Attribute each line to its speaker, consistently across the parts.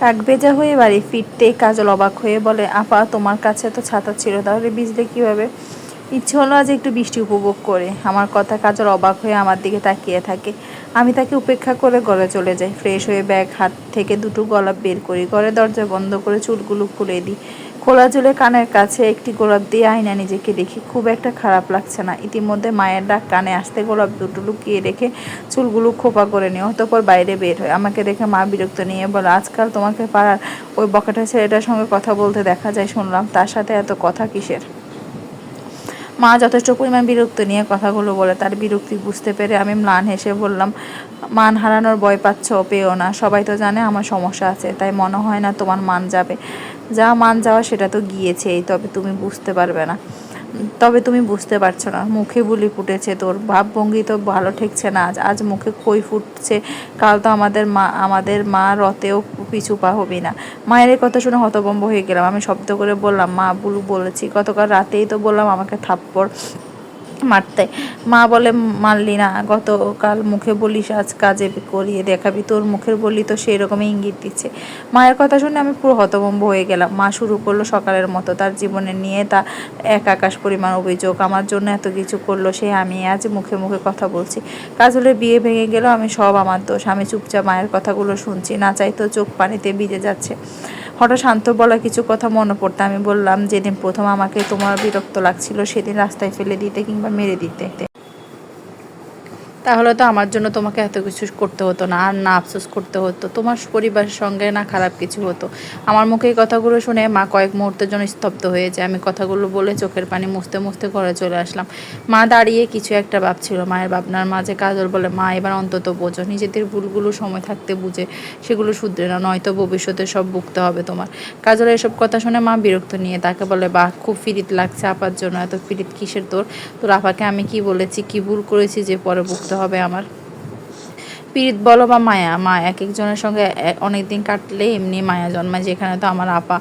Speaker 1: কাকবেজা হয়ে বাড়ি ফিরতে কাজল অবাক হয়ে বলে, আপা, তোমার কাছে তো ছাতা ছিল, তাহলে বিজলে কীভাবে? ইচ্ছে হলো আজ একটু বৃষ্টি উপভোগ করে। আমার কথা কাজল অবাক হয়ে আমার দিকে তাকিয়ে থাকে। আমি তাকে উপেক্ষা করে ঘরে চলে যাই। ফ্রেশ হয়ে ব্যাগ, হাত থেকে দুটো গলা বের করি। ঘরে দরজা বন্ধ করে চুলগুলো খুলে দিই। খোলা চুলে কানের কাছে একটি গোলাপ দিয়ে আয়না নিজেকে দেখি খুব একটা খারাপ লাগছে না। ইতিমধ্যে মায়ের ডাক কানে আসতে গোলাপ দুটো লুকিয়ে রেখে চুলগুলো খোপা করে নিয়ে অতপর বাইরে বের হয়। আমাকে দেখে মা বিরক্ত নিয়ে বলে, আজকাল তোমাকে পাড়ার ওই বকাটা ছেলেটার সঙ্গে কথা বলতে দেখা যায়, শুনলাম। তার সাথে এত কথা কিসের? মা যথেষ্ট পরিমাণ বিরক্ত নিয়ে কথাগুলো বলে, তার বিরক্তি বুঝতে পেরে আমি ম্লান হেসে বললাম, মান হারানোর ভয় পাচ্ছ পেও না। সবাই তো জানে আমার সমস্যা আছে, তাই মনে হয় না তোমার মান যাবে। যা মান যাওয়া সেটা তো গিয়েছেই, তবে তুমি বুঝতে পারবে না। তবে তুমি বুঝতে পারছ না, মুখে বুলি ফুটেছে তোর, ভাবভঙ্গি তো ভালো ঠেকছে না আজ আজ মুখে খই ফুটছে, কাল তো আমাদের মা আমাদের মা রতেও পিছু পা হবি না। মায়ের এই কথা শুনে হতভম্ব হয়ে গেলাম, আমি শব্দ করে বললাম, মা, বুলু বলেছি। গতকাল রাতেই তো বললাম, আমাকে থাপ্পড়। মারতে। মা বলে, মারলি না, গতকাল মুখে বলিস, আজ কাজে করিয়ে দেখাবি, তোর মুখের বলি তো সেই রকমই ইঙ্গিত দিচ্ছে। মায়ের কথা শুনে আমি পুরো হতভম্ব হয়ে গেলাম। মা শুরু করল সকালের মতো, তার জীবনে নিয়ে তা এক আকাশ পরিমাণ অভিযোগ, আমার জন্য এত কিছু করল সে, আমি আজ মুখে মুখে কথা বলছি। কাজলের বিয়ে ভেঙে গেল আমি সব আমার দোষ। আমি চুপচাপ মায়ের কথাগুলো শুনছি, না চাইতো চোখ পানিতে ভিজে যাচ্ছে। হঠাৎ শান্ত বলা কিছু কথা মনে পড়তে আমি বললাম, যেদিন প্রথম আমাকে তোমার বিরক্ত লাগছিল, সেদিন রাস্তায় ফেলে দিতে কিংবা মেরে দিতে। তাহলে তো আমার জন্য তোমাকে এত কিছু করতে হতো না, আর না আফসোস করতে হতো। তোমার পরিবারের সঙ্গে না খারাপ কিছু হতো। আমার মুখে এই কথাগুলো শুনে মা কয়েক মুহূর্তের জন্য স্তব্ধ হয়ে যায়। আমি কথাগুলো বলে চোখের পানি মুছতে মুছতে ঘরে চলে আসলাম। মা দাঁড়িয়ে কিছু একটা ভাবছিল। মায়ের ভাবনার মাঝে কাজল বলে, মা, এবার অন্তত বোঝো। নিজেদের ভুলগুলো সময় থাকতে বুঝে। সেগুলো শুধরে না নয়তো ভবিষ্যতে সব ভুগতে হবে তোমার। কাজলের এসব কথা শুনে মা বিরক্ত নিয়ে তাকে বলে, বাহ, খুব ফিরিত লাগছে আপার জন্য। এত ফিরিত কিসের তোর? তোর আপাকে আমি কি বলেছি, কি ভুল করেছি যে পরে ভুগতে হবে আমার। পীড়িত বলো বা মায়া, মা এক একজনের সঙ্গে অনেক দিন কাটলে এমনি মায়া জন্মায়, যেখানে তো আমার আপা।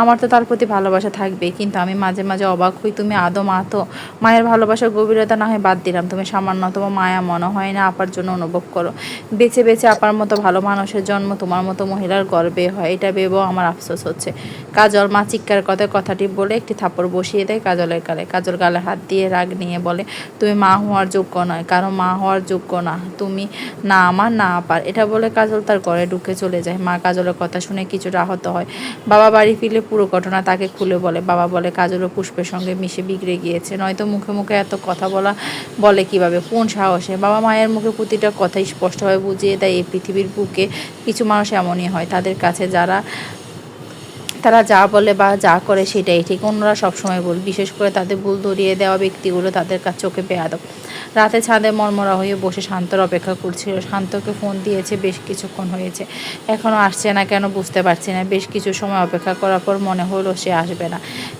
Speaker 1: আমার তো তার প্রতি ভালোবাসা থাকবে কিন্তু আমি মাঝে মাঝে অবাক হই, তুমি আদৌ মা তো। মায়ের ভালোবাসার গভীরতা না হয় বাদ দিলাম, তুমি সামান্য সামান্যতম মায়া, মনে হয় না আপার জন্য অনুভব করো। বেছে বেছে আপার মতো ভালো মানুষের জন্ম, তোমার মতো মহিলার গর্বে হয়, এটা ভেবেও আমার আফসোস হচ্ছে। কাজল মা চিৎকার কথা কথাটি বলে একটি থাপড় বসিয়ে দেয় কাজলের গালে। কাজল গালে হাত দিয়ে রাগ নিয়ে বলে, তুমি মা হওয়ার যোগ্য নয়, কারও মা হওয়ার যোগ্য না। তুমি না আমার না পার। এটা বলে কাজল তার ঘরে ঢুকে চলে যায়। মা কাজলের কথা শুনে কিছুটা আহত হয়। বাবা বাড়ি ফিরলে পুরো ঘটনা তাকে খুলে বলে। বাবা বলে কাজল ও পুষ্পের সঙ্গে মিশে বিগড়ে গিয়েছে। নয়তো মুখে মুখে এত কথা বলা, বলে কীভাবে? কোন সাহসে? বাবা মায়ের মুখে প্রতিটা কথাই স্পষ্টভাবে বুঝিয়ে দেয়। এই পৃথিবীর বুকে কিছু মানুষ এমনই হয়। তাদের কাছে যারা তারা যা বলে বা যা করে সেটাই ঠিক। অন্যরা সবসময় ভুল, বিশেষ করে তাদের ভুল ধরিয়ে দেওয়া ব্যক্তিগুলো তাদের কাছে চোখে বেয়াদব। রাতে ছাদে মরমরা হয়ে বসে শান্তর অপেক্ষা করছিল। শান্তকে ফোন দিয়েছে, বেশ কিছুক্ষণ হয়েছে এখনও আসছে না কেন বুঝতে পারছি না। বেশ কিছু সময় অপেক্ষা করার পর মনে হলো সে আসবে না।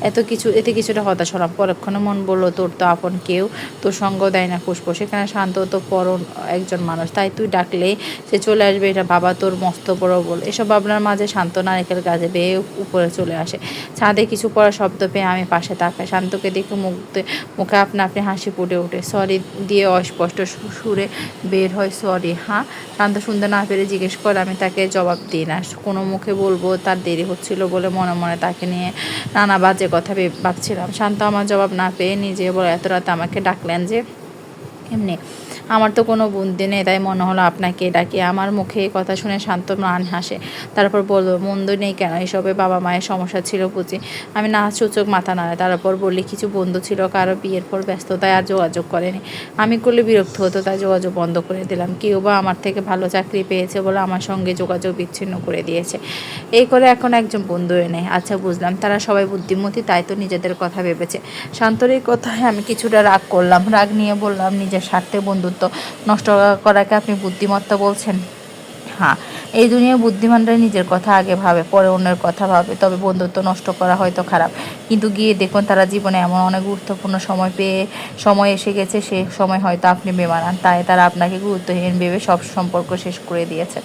Speaker 1: এত কিছু, এতে কিছুটা হতাশ হলাম। পরক্ষণে মন বলল, তোর তো আপন কেউ, তোর সঙ্গ দেয় না খুশবো। সেখানে শান্ত তো পর একজন মানুষ। তাই তুই ডাকলেই সে চলে আসবে এটা বাবা তোর মস্ত বড় বল এসব ভাবনার মাঝে শান্ত নারিকেল গাছে বেয়ে উপরে চলে আসে। ছাদে কিছু পড়া শব্দ পেয়ে আমি পাশে তাকাই। শান্তকে দেখে মুখতে মুখে আপনা আপনি হাসি ফুটে ওঠে। সরি দিয়ে অস্পষ্ট সুরে বের হয়, সরি হ্যাঁ শান্ত শুনতে না পেরে জিজ্ঞেস করে, আমি তাকে জবাব দিই না। কোনো মুখে বলব তার দেরি হচ্ছিল বলে মনে মনে তাকে নিয়ে নানা বাজে কথা ভাবছিলাম। শান্ত আমার জবাব না পেয়ে নিজে বলে, এত রাতে আমাকে ডাকলেন যে, এমনি আমার তো কোনো বুদ্ধি নেই, তাই মনে হলো আপনাকে ডাকি। আমার মুখে কথা শুনে শান্ত মান হাসে। তারপর বলব মন্দ নেই কেন? এসবে বাবা মায়ের সমস্যা ছিল বুঝি। আমি না সূচক মাথা নাড়ে তারপর বললি, কিছু বন্ধু ছিল, কারও বিয়ের পর ব্যস্ততায় আর যোগাযোগ করেনি। আমি করলে বিরক্ত হতো, তাই যোগাযোগ বন্ধ করে দিলাম। কেউ বা আমার থেকে ভালো চাকরি পেয়েছে বলে আমার সঙ্গে যোগাযোগ বিচ্ছিন্ন করে দিয়েছে। এই করে এখন একজন বন্ধু এনে। আচ্ছা বুঝলাম। তারা সবাই বুদ্ধিমতী, তাই তো নিজেদের কথা ভেবেছে। শান্তর কথায় আমি কিছুটা রাগ করলাম। রাগ নিয়ে বললাম, নিজের স্বার্থে বন্ধুত্ব নষ্ট করাকে আপনি বুদ্ধিমত্তা বলছেন? হ্যাঁ এই দুনিয়ায় বুদ্ধিমানরা নিজের কথা আগে ভাবে, পরে অন্যের কথা ভাবে, তবে বন্ধুত্ব নষ্ট করা হয়তো খারাপ। কিন্তু গিয়ে দেখুন তারা জীবনে এমন অনেক গুরুত্বপূর্ণ সময় পেয়ে, সময় এসে গেছে, সে সময় হয়তো আপনি বেমানান তাই তারা আপনাকে গুরুত্বহীন ভেবে সব সম্পর্ক শেষ করে দিয়েছে।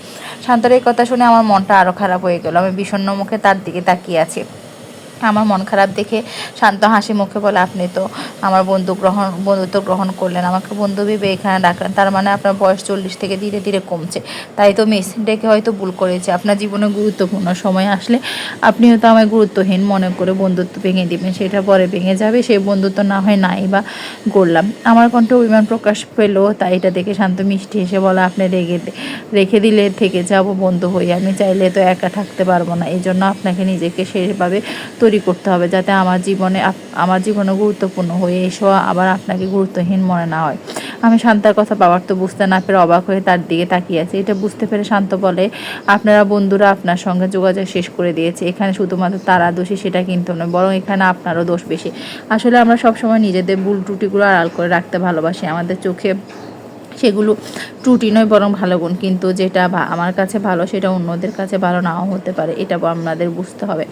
Speaker 1: শান্তর এই কথা শুনে আমার মনটা আরও খারাপ হয়ে গেল। আমি বিষণ্ণ মুখে তার দিকে তাকিয়ে আছি। আমার মন খারাপ দেখে শান্ত হাসি মুখে বলে, আপনি তো আমার বন্ধু গ্রহণ, বন্ধুত্ব গ্রহণ করলেন। আমাকে বন্ধু ভেবে এখানে ডাকলেন। তার মানে আপনার বয়স চল্লিশ থেকে ধীরে ধীরে কমছে। তাই তো মিস, ডেকে হয়তো ভুল করেছে। আপনার জীবনে গুরুত্বপূর্ণ সময় আসলে আপনিও তো আমায় গুরুত্বহীন মনে করে বন্ধুত্ব ভেঙে দিবেন। সেটা পরে ভেঙে যাবে। সেই বন্ধুত্ব না হয় নাই বা করলাম। আমার কণ্ঠে অভিমান প্রকাশ পেল। তাই এটা দেখে শান্ত মিষ্টি এসে বলে, আপনি রেগে রেখে দিলে থেকে যাব বন্ধু হয়ে। আমি চাইলে তো একা থাকতে পারব না। এই জন্য আপনাকে নিজেকে সেভাবে তৈরি করতে হবে যাতে আমার জীবনে আমার জীবনে গুরুত্বপূর্ণ হয়ে এসেও আবার আপনাকে গুরুত্বহীন মনে না হয়। আমি শান্তার কথা বাবার তো বুঝতে না পেরে অবাক হয়ে তার দিকে তাকিয়ে আছে। এটা বুঝতে পেরে শান্ত বলে, আপনারা বন্ধুরা আপনার সঙ্গে যোগাযোগ শেষ করে দিয়েছে। এখানে শুধুমাত্র তারা দোষী, সেটা কিন্তু নয়, বরং এখানে আপনারও দোষ বেশি। আসলে আমরা সবসময় নিজেদের ভুল ত্রুটিগুলো আড়াল করে রাখতে ভালোবাসি। আমাদের চোখে সেগুলো ত্রুটি নয়, বরং ভালো গুণ। কিন্তু যেটা আমার কাছে ভালো, সেটা অন্যদের কাছে ভালো নাও হতে পারে, এটা আপনাদের বুঝতে হবে।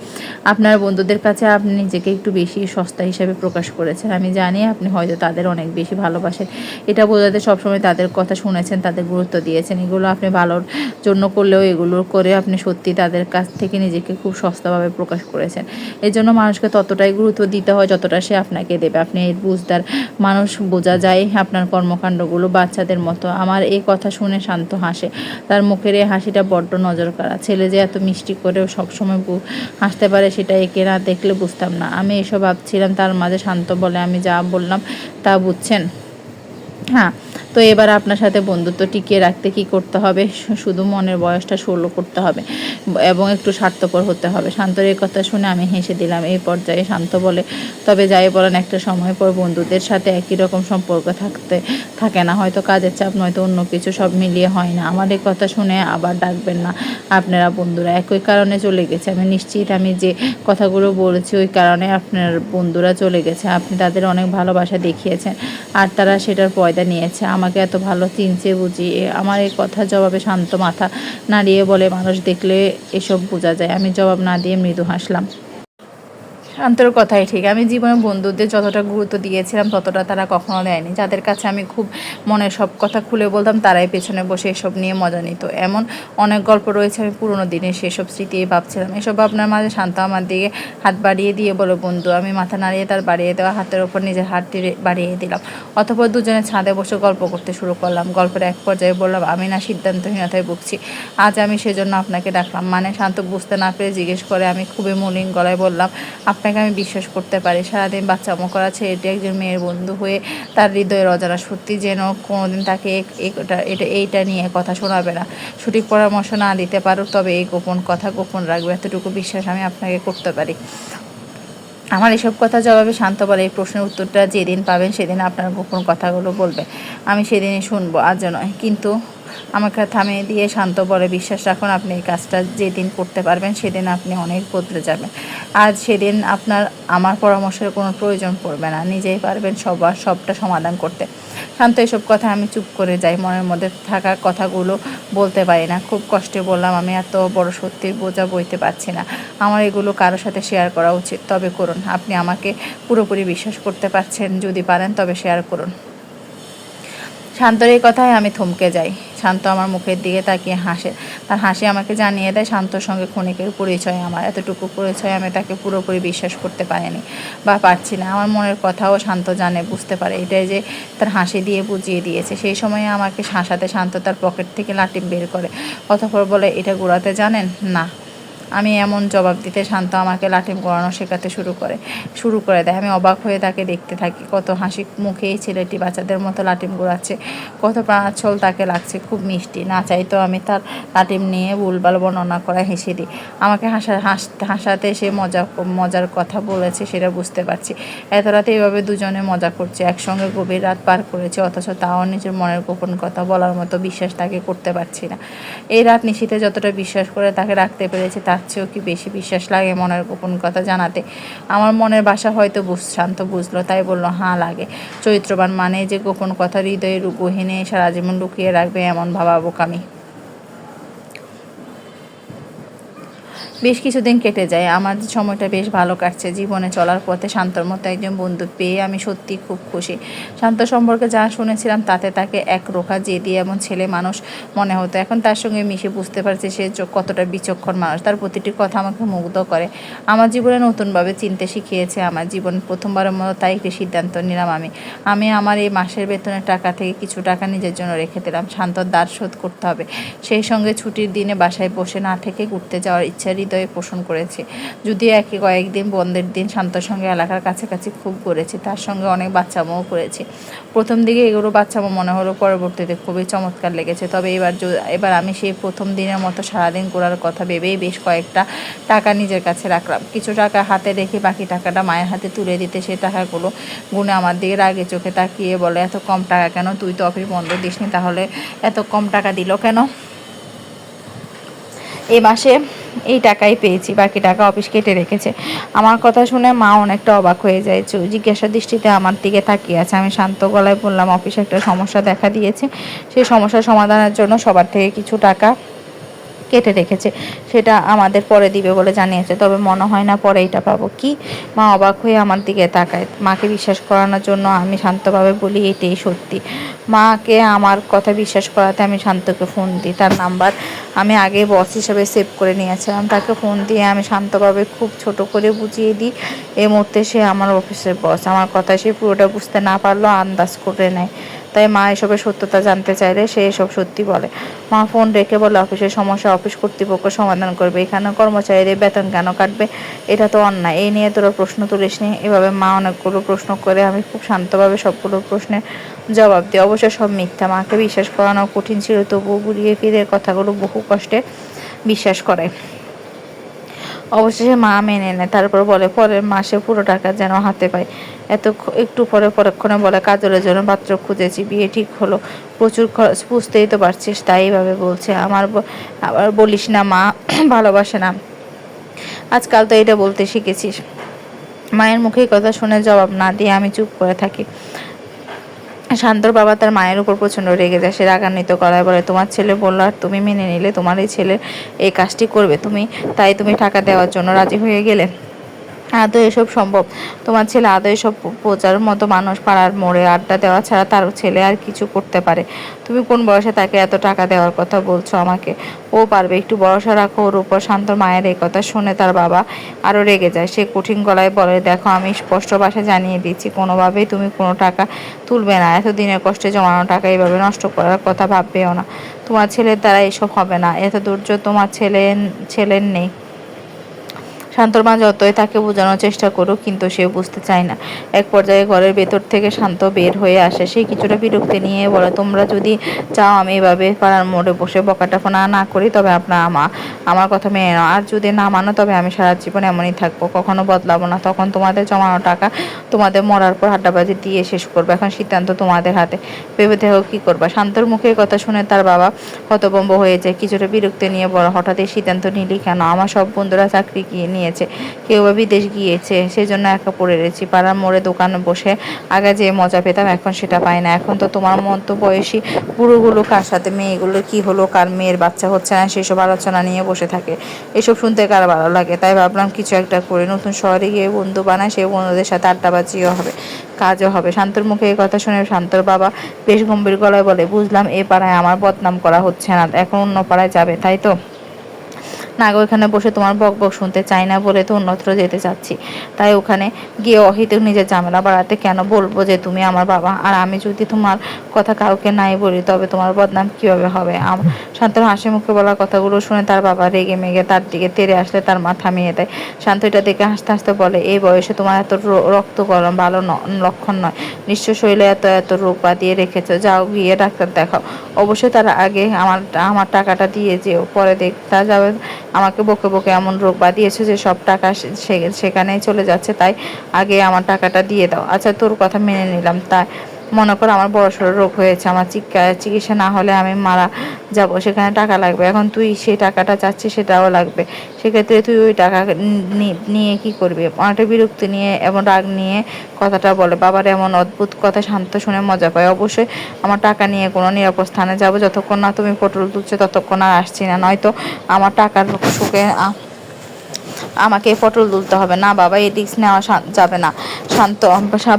Speaker 1: আপনার বন্ধুদের কাছে আপনি নিজেকে একটু বেশি সস্তা হিসাবে প্রকাশ করেছেন। আমি জানি আপনি হয়তো তাদের অনেক বেশি ভালোবাসেন। এটা বোঝাতে সবসময় তাদের কথা শুনেছেন, তাদের গুরুত্ব দিয়েছেন। এগুলো আপনি ভালোর জন্য করলেও এগুলো করে আপনি সত্যি তাদের কাছ থেকে নিজেকে খুব সস্তাভাবে প্রকাশ করেছেন। এই জন্য মানুষকে ততটাই গুরুত্ব দিতে হয় যতটা সে আপনাকে দেবে। আপনি বুঝদার মানুষ, বোঝা যায় আপনার কর্মকাণ্ডগুলো বাচ্চাদের মতো। আমার এই কথা শুনে শান্ত হাসে। তার মুখের এই হাসিটা বড্ড নজর কাড়া। ছেলে যে এত মিষ্টি করেও সবসময় হাসতে পারে সেটা একে না দেখলে বুঝতাম না। আমি এসব ভাবছিলাম, তার মাঝে শান্ত বলে, আমি যা বললাম তা বুঝছেন? হ্যাঁ তো এবার আপনার সাথে বন্ধুত্ব টিকিয়ে রাখতে কি করতে হবে? শুধু মনের বয়সটা ষোলো করতে হবে এবং একটু স্বার্থপর হতে হবে। শান্তর এই কথা শুনে আমি হেসে দিলাম, এই পর্যায়ে শান্ত বলে, তবে যাই বলেন, একটা সময় পর বন্ধুদের সাথে একই রকম সম্পর্ক থাকতে, থাকে না। হয়তো কাজের চাপ, নয়তো অন্য কিছু, সব মিলিয়ে হয় না। আমার এই কথা শুনে আবার ডাকবেন না আপনারা বন্ধুরা। একই কারণে চলে গেছে। আমি নিশ্চিত আমি যে কথাগুলো বলেছি, ওই কারণে আপনার বন্ধুরা চলে গেছে। আপনি তাদের অনেক ভালোবাসা দেখিয়েছেন আর তারা সেটার পয়দা নিয়েছে। আমাকে এত ভালো চিনছে বুঝি। আমার এই কথা জবাবে শান্ত মাথা নাড়িয়ে বলে, মানুষ দেখলে এসব বোঝা যায়। আমি জবাব না দিয়ে মৃদু হাসলাম। শান্তর কথাই ঠিক। আমি জীবনে বন্ধুদের যতটা গুরুত্ব দিয়েছিলাম, ততটা তারা কখনো দেয়নি। যাদের কাছে আমি খুব মনের সব কথা খুলে বলতাম, তারাই পেছনে বসে এসব নিয়ে মজা নিত। এমন অনেক গল্প রয়েছে, আমি পুরোনো দিনে সেসব স্মৃতি ভাবছিলাম। এসব আপনার মাঝে শান্ত আমার দিকে হাত বাড়িয়ে দিয়ে বলো বন্ধু, আমি মাথা নাড়িয়ে তার বাড়িয়ে দেওয়া হাতের ওপর নিজের হাতটি বাড়িয়ে দিলাম। অতপর দুজনে ছাদে বসে গল্প করতে শুরু করলাম। গল্পের এক পর্যায়ে বললাম, আমি না সিদ্ধান্তহীনতায় ভুগছি। আজ আমি সেজন্য আপনাকে ডাকলাম। মানে শান্ত বুঝতে না পেরে জিজ্ঞেস করে আমি খুবই মলিন গলায় বললাম আপনাকে আমি বিশ্বাস করতে পারি। সারাদিন বাচ্চামো করা ছেলেটি একজন মেয়ের বন্ধু হয়ে তার হৃদয়ের অজানা সত্যি যেন কোনোদিন তাকে এটা এটা এইটা নিয়ে কথা শোনাবে না। সঠিক পরামর্শ না দিতে পারো, তবে এই গোপন কথা গোপন রাখবে। এতটুকু বিশ্বাস আমি আপনাকে করতে পারি। আমার এসব কথা জবাবে শান্ত বলে এই প্রশ্নের উত্তরটা যেদিন পাবেন সেদিন আপনার গোপন কথাগুলো বলবেন আমি সেদিনই শুনব, আজ নয়। কিন্তু আমাকে থামিয়ে দিয়ে শান্ত বলে বিশ্বাস রাখুন, আপনি এই কাজটা যেদিন করতে পারবেন সেদিন আপনি অনেক বদলে যাবেন। আজ সেদিন আপনার, আমার পরামর্শের কোনো প্রয়োজন পড়বে না। নিজেই পারবেন সবার, সবটা সমাধান করতে। শান্ত, এসব কথা আমি চুপ করে যাই। মনের মধ্যে থাকা কথাগুলো বলতে পারি না। খুব কষ্টে বললাম, আমি এত বড় সত্যির বোঝা বইতে পারছি না। আমার এগুলো কারোর সাথে শেয়ার করা উচিত। তবে করুন, আপনি আমাকে পুরোপুরি বিশ্বাস করতে পারছেন। যদি পারেন তবে শেয়ার করুন। শান্তর এই কথায় আমি থমকে যাই। শান্ত আমার মুখের দিকে তাকিয়ে হাসে। তার হাসি আমাকে জানিয়ে দেয়, শান্তর সঙ্গে ক্ষণিকের পরিচয় আমার। এতটুকু পরিচয় আমি তাকে পুরোপুরি বিশ্বাস করতে পারিনি বা পারছি না। আমার মনের কথাও শান্ত জানে, বুঝতে পারে। এটাই যে তার হাসি দিয়ে বুঝিয়ে দিয়েছে। সেই সময়ে আমাকে হাসাতে শান্ত তার পকেট থেকে লাঠি বের করে। অতঃপর বলে, এটা গোড়াতে জানেন? না। আমি এমন জবাব দিতে শান্ত আমাকে লাঠিম করানো শেখাতে শুরু করে শুরু করে দেয়। আমি অবাক হয়ে তাকে দেখতে থাকি। কত হাসি মুখে এই ছেলেটি বাচ্চাদের মতো লাটিম ঘোরাচ্ছে। কত প্রাণাচ্ছল তাকে লাগছে। খুব মিষ্টি। না চাইতো আমি তার লাটিম নিয়ে ভুলভাল বর্ণনা করা হেসে দিই। আমাকে হাসা হাসতে হাসাতে সে মজা, মজার কথা বলেছে সেটা বুঝতে পারছি। এত রাতে এভাবে দুজনে মজা করছে। একসঙ্গে গভীর রাত পার করেছে। অথচ তাও নিজের মনের গোপন কথা বলার মতো বিশ্বাস তাকে করতে পারছি না। এই রাত নিশীতে যতটা বিশ্বাস করে তাকে রাখতে পেরেছি, তার চেয়েও কি বেশি বিশ্বাস লাগে মনের গোপন কথা জানাতে? আমার মনের বাসা হয়তো শান্ত বুঝলো, তাই বলল, হাঁ, লাগে। চরিত্রবান মানে যে গোপন কথা হৃদয়ের গহীনে সারা জীবন লুকিয়ে রাখবে এমন ভাবা বোকামি বেশ কিছুদিন কেটে যায়। আমার সময়টা বেশ ভালো কাটছে। জীবনে চলার পথে শান্তর মতো একজন বন্ধু পেয়ে আমি সত্যি খুব খুশি। শান্ত সম্পর্কে যা শুনেছিলাম, তাতে তাকে এক রোখা জেদি এমন ছেলে মানুষ মনে হতো। এখন তার সঙ্গে মিশে বুঝতে পারছি সে য- কতটা বিচক্ষণ মানুষ। তার প্রতিটি কথা আমাকে মুগ্ধ করে। আমার জীবনে নতুনভাবে চিনতে শিখিয়েছে আমার জীবন প্রথমবারের মতো তাই একটি সিদ্ধান্ত নিলাম আমি। আমি আমার এই মাসের বেতনের টাকা থেকে কিছু টাকা নিজের জন্য রেখে দিলাম। শান্তর দ্বার শোধ করতে হবে। সেই সঙ্গে ছুটির দিনে বাসায় বসে না থেকে ঘুরতে যাওয়ার ইচ্ছা হৃদয়ে পোষণ করেছি। যদিও একে কয়েকদিন বন্ধের দিন শান্তর সঙ্গে এলাকার কাছাকাছি খুব ঘুরেছি, তার সঙ্গে অনেক বাচ্চা বাচ্চামোও করেছি। প্রথম দিকে এগুলো বাচ্চা বাচ্চামো মনে হলো পরবর্তীতে খুবই চমৎকার লেগেছে, তবে এবার এবার আমি সেই প্রথম দিনের মতো সারাদিন ঘোরার কথা ভেবেই বেশ কয়েকটা টাকা নিজের কাছে রাখলাম। কিছু টাকা হাতে রেখে বাকি টাকাটা মায়ের হাতে তুলে দিতে সে টাকাগুলো গুনে আমার দিকে রাগে চোখে তাকিয়ে বলে, এত কম টাকা কেন? তুই তো অফিস বন্ধ দিসনি, তাহলে এত কম টাকা দিল কেন? এ মাসে এই টাকাই পেয়েছি, বাকি টাকা অফিস কেটে রেখেছে। আমার কথা শুনে মা অনেকটা অবাক হয়ে যায় জিজ্ঞাসা দৃষ্টিতে আমার দিকে তাকিয়ে আছে। আমি শান্ত গলায় বললাম, অফিসে একটা সমস্যা দেখা দিয়েছে। সেই সমস্যার সমাধানের জন্য সবার থেকে কিছু টাকা কেটে রেখেছে। সেটা আমাদের পরে দিবে বলে জানিয়েছে। তবে মনে হয় না পরে এটা পাবো। কি? মা অবাক হয়ে আমার দিকে তাকায়। মাকে বিশ্বাস করানোর জন্য আমি শান্তভাবে বলি, এটাই সত্যি। মাকে আমার কথা বিশ্বাস করাতে আমি শান্তকে ফোন দিই। তার নাম্বার আমি আগে বস হিসেবে সেভ করে নিয়েছিলাম। তাকে ফোন দিয়ে আমি শান্তভাবে খুব ছোট করে বুঝিয়ে দিই এই মুহূর্তে সে আমার অফিসের বস আমার কথা সে পুরোটা বুঝতে না পারলেও আন্দাজ করে নেয়। তাই মা এসবের সত্যতা জানতে চাইলে সে এসব সত্যি বলে। মা ফোন রেখে বলে, অফিসের সমস্যা, অফিস কর্তৃপক্ষ সমাধান করবে। এখানে কর্মচারীদের বেতন কেন কাটবে? এটা তো অন্যায়। এই নিয়ে তোরা প্রশ্ন তুলিস নি? এভাবে মা অনেকগুলো প্রশ্ন করে আমি খুব শান্তভাবে সবগুলো প্রশ্নের জবাব দিই। অবশ্য সব মিথ্যা। মাকে বিশ্বাস করানো কঠিন ছিল, তবুও ঘুরিয়ে ফিরে কথাগুলো বহু কষ্টে বিশ্বাস করে। অবশেষে মা মেনে নেয়, তারপর বলে, পরের মাসে পুরো টাকা যেন হাতে পায়। এত একটু পরে পরক্ষণে বলে, কাজলের জন্য পাত্র খুঁজেছি, বিয়ে ঠিক হলো। প্রচুর খরচ, বুঝতেই তো পারছিস, তাই এইভাবে বলছে। আমার আবার বলিস না মা, ভালোবাসে না। আজকাল তো এটা বলতে শিখেছিস। মায়ের মুখে কথা শুনে জবাব না দিয়ে আমি চুপ করে থাকি। শান্তর বাবা তার মায়ের উপর প্রচণ্ড রেগে যায়। সে রাগান্বিত করায় বলে, তোমার ছেলে বলল, আর তুমি মেনে নিলে তোমার এই ছেলে এই কাজটি করবে। তুমি, তাই তুমি টাকা দেওয়ার জন্য রাজি হয়ে গেলে। আদৌ এসব সম্ভব? তোমার ছেলে আদৌ এসব প্রচার মতো মানুষ পাড়ার মোড়ে আড্ডা দেওয়া ছাড়া তার ছেলে আর কিছু করতে পারে? তুমি কোন বয়সে তাকে এত টাকা দেওয়ার কথা বলছো আমাকে? ও পারবে, একটু ভরসা রাখো, ওর উপর শান্ত মায়ের এই কথা শুনে তার বাবা আরও রেগে যায়। সে কঠিন গলায় বলে, দেখো, আমি স্পষ্ট ভাষায় জানিয়ে দিচ্ছি, কোনোভাবেই তুমি কোনো টাকা তুলবে না। এতদিনের কষ্টে জমানো টাকা এইভাবে নষ্ট করার কথা ভাববেও না। তোমার ছেলের দ্বারা এসব হবে না। এত ধৈর্য তোমার ছেলে ছেলের নেই। শান্তর মা যতই তাকে বোঝানোর চেষ্টা করুক, কিন্তু সে বুঝতে চায় না। এক পর্যায়ে ঘরের ভেতর থেকে শান্ত বের হয়ে আসে। সে কিছুটা বিরক্তি নিয়ে বলে, তোমরা যদি চাও আমি এভাবে পাড়ার মোড়ে বসে বকাটা বকাটাফোনা না করি, তবে আপনার আমা, আমার কথা মেনে নাও। আর যদি না মানো, তবে আমি সারা জীবন এমনই থাকব। কখনো বদলাবো না। তখন তোমাদের জমানো টাকা তোমাদের মরার পর হাড্ডাবাজি দিয়ে শেষ করবে। এখন সিদ্ধান্ত তোমাদের হাতে। ভেবে দেখো কি করবা? শান্তর মুখে এই কথা শুনে তার বাবা হতভম্ব হয়ে যায়। কিছুটা বিরক্তি নিয়ে বড় হঠাৎ সিদ্ধান্ত নিলি কেন? আমার সব বন্ধুরা চাকরি গিয়ে নিয়েছে কেউ বা বিদেশ গিয়েছে, সেজন্য একা পড়ে রয়েছি। পাড়ার মোড়ে দোকানে বসে আগে যে মজা পেতাম, এখন সেটা পাই না। এখন তো তোমার মতো বয়সী। বুড়োগুলো কার সাথে, মেয়েগুলো কি হলো, কার মেয়ের বাচ্চা হচ্ছে না, সেসব আলোচনা নিয়ে বসে থাকে। এসব শুনতে কার ভালো লাগে? তাই ভাবলাম কিছু একটা করে নতুন শহরে গিয়ে বন্ধু বানায় সেই বন্ধুদের সাথে আড্ডাবাজিও হবে, কাজও হবে। শান্তর মুখে এই কথা শুনে শান্তর বাবা বেশ গম্ভীর গলায় বলে, বুঝলাম এ পাড়ায় আমার বদনাম করা হচ্ছে না, এখন অন্য পাড়ায় যাবে, তাই তো? না, গো, এখানে বসে তোমার বক বক শুনতে চাই না বলে তো অন্যত্র যেতে চাচ্ছি। তাই ওখানে গিয়ে অহিতেও নিজের ঝামেলা বাড়াতে কেন বলব যে তুমি আমার বাবা? আর আমি যদি তোমার কথা কাউকে নাই বলি, তবে তোমার বদনাম কীভাবে হবে? শান্তর হাসি মুখে বলা কথাগুলো শুনে তার বাবা রেগে মেগে তার দিকে তেড়ে আসলে তার মা থামিয়ে দেয়। শান্ত এটা দেখে হাসতে হাসতে বলে, এই বয়সে তোমার এত রক্ত গরম, ভালো লক্ষণ নয়। নিশ্চয় শরীরে এত এত রোগ বাঁধিয়ে রেখেছো। যাও গিয়ে ডাক্তার দেখাও। অবশ্যই তার আগে আমার আমার টাকাটা দিয়ে যেও। পরে দেখতে যাবে আমাকে বকে বকে এমন রোগ বাঁধিয়েছে যে সব টাকা সেখানেই চলে যাচ্ছে, তাই আগে আমার টাকাটা দিয়ে দাও। আচ্ছা তোর কথা মেনে নিলাম। তাই মনে করো আমার বড় সড়ো রোগ হয়েছে, আমার চিকিৎসা না হলে আমি মারা যাব, সেখানে টাকা লাগবে। এখন তুই সেই টাকাটা চাচ্ছিস সেটাও লাগবে। সেক্ষেত্রে তুই ওই টাকা নিয়ে কি করবি? অনেকটা বিরক্তি নিয়ে এবং রাগ নিয়ে কথাটা বলে। বাবার এমন অদ্ভুত কথা শান্ত শুনে মজা পায়। অবশ্যই আমার টাকা নিয়ে কোনো নিরাপদ স্থানে যাব। যতক্ষণ না তুমি পটল তুলছো, ততক্ষণ আর আসছি না। নয়তো আমার টাকার সুখে আমাকে পটল তুলতে হবে। না, বাবা, এই রিক্স নেওয়া যাবে না। শান্ত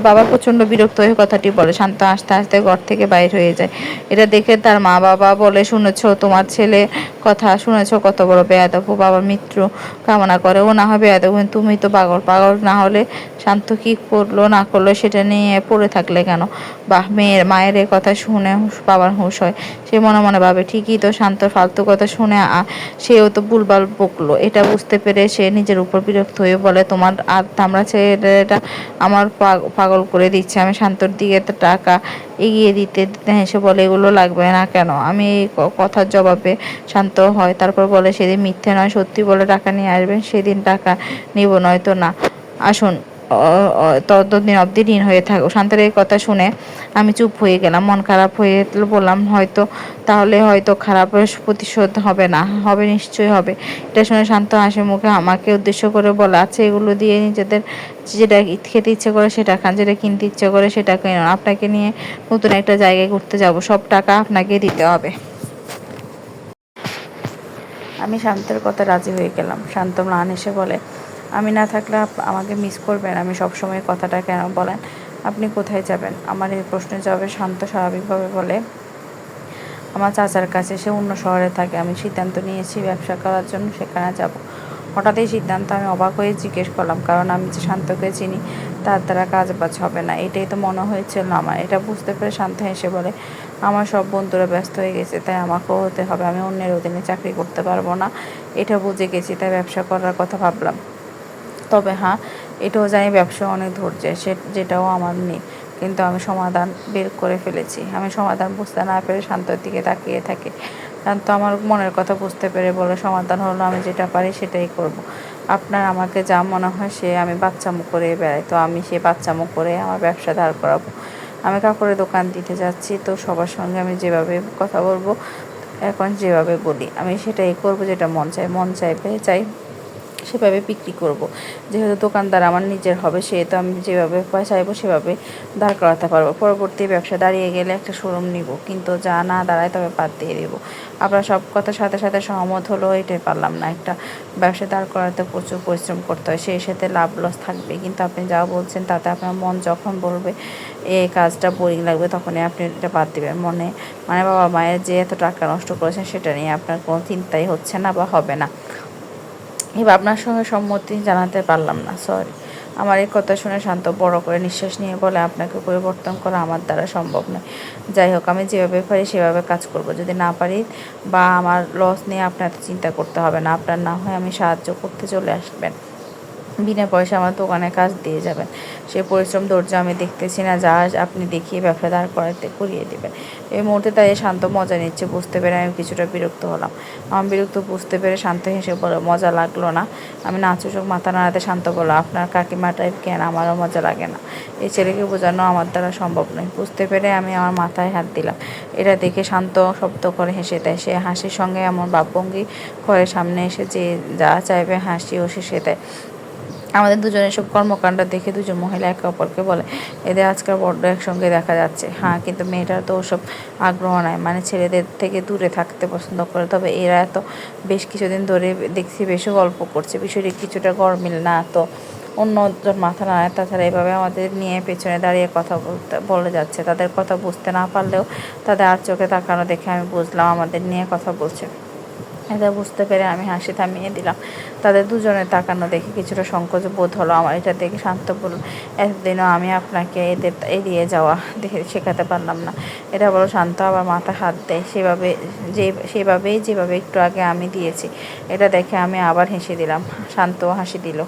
Speaker 1: বাবা প্রচণ্ড বিরক্ত হয়ে কথাটি বলে। শান্ত আস্তে আস্তে ঘর থেকে বাইর হয়ে যায়। এটা দেখে তার মা বাবা বলে, শুনেছ, তোমার ছেলে কথা শুনেছ, কত বড় বেয়াদব। বাবা মৃত্যু কামনা করে। ও না হবে বেয়াদব, তুমি তো পাগল। পাগল না হলে শান্ত কি করল, না করল, সেটা নিয়ে পড়ে থাকলে কেন? বাহ, মেয়ের, মায়ের কথা শুনে বাবার হুঁশ হয়। সে মনে মনে ভাবে, ঠিকই তো শান্ত ফালতু কথা শুনে সেও তো ভুলবাল বকলো। এটা বুঝতে পেরে সে নিজের উপর বিরক্ত হয়ে বলে, তোমার আর তামরা ছেলেটা আমার পাগ- পাগল করে দিচ্ছে। আমি শান্তর দিকে টাকা এগিয়ে দিতে দিতে হেসে বলে, এগুলো লাগবে না কেন? আমি কথার জবাবে শান্ত হয়। তারপর বলে, সেদিন মিথ্যে নয়, সত্যি বলে টাকা নিয়ে আসবেন, সেদিন টাকা নিব নয়তো না। আসুন। ততদিন অবধি ঋণ হয়ে থাকো শান্তের এই কথা শুনে আমি চুপ হয়ে গেলাম। মন খারাপ হয়ে বললাম, হয়তো তাহলে হয়তো খারাপ প্রতিশোধ হবে না, হবে, নিশ্চয়ই হবে। এটা শুনে শান্ত হাসি মুখে আমাকে উদ্দেশ্য করে বলে আছে এগুলো দিয়ে নিজেদের যেটা খেতে ইচ্ছে করে সেটা খান, যেটা কিনতে ইচ্ছে করে সেটা কিনুন আপনাকে নিয়ে নতুন একটা জায়গায় ঘুরতে যাব, সব টাকা আপনাকে দিতে হবে। আমি শান্তের কথা রাজি হয়ে গেলাম। শান্ত ম্লান এসে বলে আমি না থাকলে আমাকে মিস করবেন। আমি সবসময় কথাটা কেন বলেন? আপনি কোথায় যাবেন? আমার এই প্রশ্নের জবাবে শান্ত স্বাভাবিকভাবে বলে, আমার চাচার কাছে সে অন্য শহরে থাকে। আমি সিদ্ধান্ত নিয়েছি ব্যবসা করার জন্য সেখানে যাব। হঠাৎ এই সিদ্ধান্ত আমি অবাক হয়ে জিজ্ঞেস করলাম, কারণ আমি যে শান্তকে চিনি, তার দ্বারা কাজ বাজ হবে না। এটাই তো মনে হয়েছিল আমার। এটা বুঝতে পেরে শান্ত হেসে বলে, আমার সব বন্ধুরা ব্যস্ত হয়ে গেছে, তাই আমাকেও হতে হবে। আমি অন্যের অধীনে চাকরি করতে পারব না। এটা বুঝে গেছি, তাই ব্যবসা করার কথা ভাবলাম। তবে হ্যাঁ এটাও জানি ব্যবসা অনেক ধৈর্যের, সে, যেটাও আমার নেই। কিন্তু আমি সমাধান বের করে ফেলেছি। আমি সমাধান বুঝতে না পেরে শান্তর দিকে তাকিয়ে থাকি। শান্ত আমার মনের কথা বুঝতে পেরে বলে, সমাধান হলো, আমি যেটা পারি সেটাই করব। আপনার আমাকে যা মনে হয় সে আমি বাচ্চামো করে বেড়াই, তো আমি সে বাচ্চামো করে আমার ব্যবসা দাঁড় করাবো। আমি কাপড়ের দোকান দিতে যাচ্ছি, তো সবার সঙ্গে আমি যেভাবে কথা বলব, এখন যেভাবে বলি, আমি সেটাই করব যেটা মন চায়। মন চাইবে, চাই সেভাবে বিক্রি করব। যেহেতু দোকানদার আমার নিজের হবে সেহেতু আমি যেভাবে চাইব সেভাবে দাঁড় করাতে পারব। পরবর্তী ব্যবসা দাঁড়িয়ে গেলে একটা শোরুম নিব, কিন্তু যা না দাঁড়ায় তবে বাদ দিয়ে দিব। আপনার সব কথার সাথে সাথে সহমত হলো এটাই পারলাম না। একটা ব্যবসা দাঁড় করাতে প্রচুর পরিশ্রম করতে হয়, সেই সাথে লাভ লস থাকবে। কিন্তু আপনি যা বলছেন তাতে আপনার মন যখন বলবে এই কাজটা বোরিং লাগবে, তখনই আপনি এটা বাদ দেবেন। মনে মানে বাবা মায়ের যে এত টাকা নষ্ট করেছেন, সেটা নিয়ে আপনার কোনো চিন্তাই হচ্ছে না বা হবে না। এবার ভাবনার সঙ্গে সম্মতি জানাতে পারলাম না সরি আমার এই কথা শুনে শান্ত বড় করে নিঃশ্বাস নিয়ে বলে, আপনাকে পরিবর্তন করা আমার দ্বারা সম্ভব নয়। যাই হোক, আমি যেভাবে পারি সেভাবে কাজ করব। যদি না পারি বা আমার লস নিয়ে আপনার চিন্তা করতে হবে না, আপনার না হয় আমি সাহায্য করতে চলে আসবেন। বিনা পয়সা আমার দোকানে কাজ দিয়ে যাবেন। সে পরিশ্রম, ধৈর্য আমি দেখতেছি না, যা আপনি দেখিয়ে ব্যবসা দাঁড় করাতে করিয়ে দেবেন। এই মুহূর্তে তাই শান্ত মজা নিচ্ছে, বুঝতে পেরে আমি কিছুটা বিরক্ত হলাম। আমার বিরক্ত, বুঝতে পেরে শান্ত হেসে বলে মজা লাগল না? আমি নাচুচোখ, মাথা নাড়াতে শান্ত বলো আপনার কাকিমাটাই কেন? আমারও মজা লাগে না। এই ছেলেকে বোঝানো আমার দ্বারা সম্ভব নয়। বুঝতে পেরে আমি আমার মাথায় হাত দিলাম। এটা দেখে শান্ত শব্দ করে হেসে দেয়। সে হাসির সঙ্গে এমন ভাবভঙ্গি ঘরের সামনে এসে যে যা চাইবে হাসি ও শেষে দেয়। আমাদের দুজনের সব কর্মকাণ্ড দেখে দুজন মহিলা একে অপরকে বলে, এদের আজকাল বড্ড একসঙ্গে দেখা যাচ্ছে। হ্যাঁ কিন্তু মেয়েটার তো ওসব আগ্রহ নাই। মানে ছেলেদের থেকে দূরে থাকতে পছন্দ করে। তবে এরা এত বেশ কিছুদিন ধরে দেখছি বেশ গল্প করছে। বিষয়টি কিছুটা গরমিল না তো। অন্যজন মাথা নাড়ায় তাছাড়া এভাবে আমাদের নিয়ে পেছনে দাঁড়িয়ে কথা বলতে, বলে যাচ্ছে। তাদের কথা বুঝতে না পারলেও তাদের আর চোখে তাকানো দেখে আমি বুঝলাম আমাদের নিয়ে কথা বলছে। এটা বুঝতে পেরে আমি হাসি থামিয়ে দিলাম। তাদের দুজনে তাকানো দেখে কিছুটা সংকোচ বোধ হলো। আমার এটা দেখে শান্ত বলল, এতদিনও আমি আপনাকে এদের এড়িয়ে যাওয়া দেখে শেখাতে পারলাম না। এটা বলো শান্ত আবার মাথা হাত দেয়। সেভাবে যে, সেভাবেই যেভাবে একটু আগে আমি দিয়েছি, এটা দেখে আমি আবার হেসে দিলাম। শান্ত হাসি দিল।